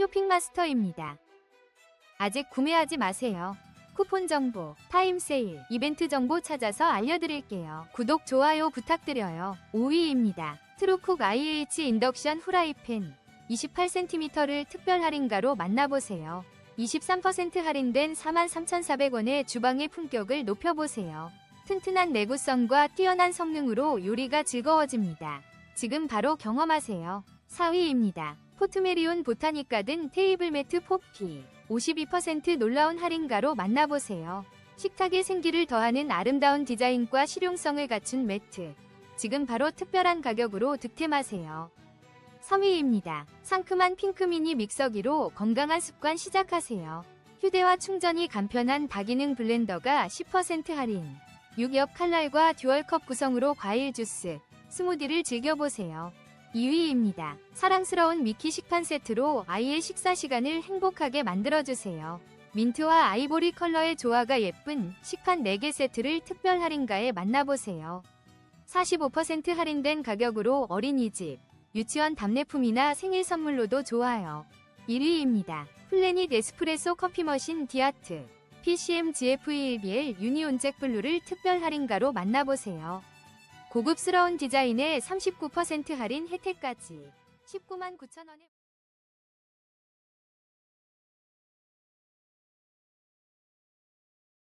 쇼핑마스터입니다. 아직 구매하지 마세요. 쿠폰 정보, 타임 세일, 이벤트 정보 찾아서 알려드릴게요. 구독, 좋아요 부탁드려요. 5위입니다. 트루쿡 IH 인덕션 후라이팬 28cm를 특별 할인가로 만나보세요. 23% 할인된 43,400원의 주방의 품격을 높여보세요. 튼튼한 내구성과 뛰어난 성능으로 요리가 즐거워집니다. 지금 바로 경험하세요. 4위입니다. 포트메리온 보타니카든 테이블 매트 포피 52% 놀라운 할인가로 만나보세요. 식탁의 생기를 더하는 아름다운 디자인과 실용성을 갖춘 매트. 지금 바로 특별한 가격으로 득템하세요. 3위입니다. 상큼한 핑크 미니 믹서기로 건강한 습관 시작하세요. 휴대와 충전이 간편한 다기능 블렌더가 10% 할인. 6옆 칼날과 듀얼컵 구성으로 과일 주스, 스무디를 즐겨보세요. 2위입니다. 사랑스러운 미키 식판 세트로 아이의 식사 시간을 행복하게 만들어주세요. 민트와 아이보리 컬러의 조화가 예쁜 식판 4개 세트를 특별 할인가에 만나보세요. 45% 할인된 가격으로 어린이집, 유치원 답례품이나 생일 선물로도 좋아요. 1위입니다. 플래닛 에스프레소 커피 머신 디아트 PCM GF21BL 유니온잭 블루를 특별 할인가로 만나보세요. 고급스러운 디자인에 39% 할인 혜택까지 19만 9천 원에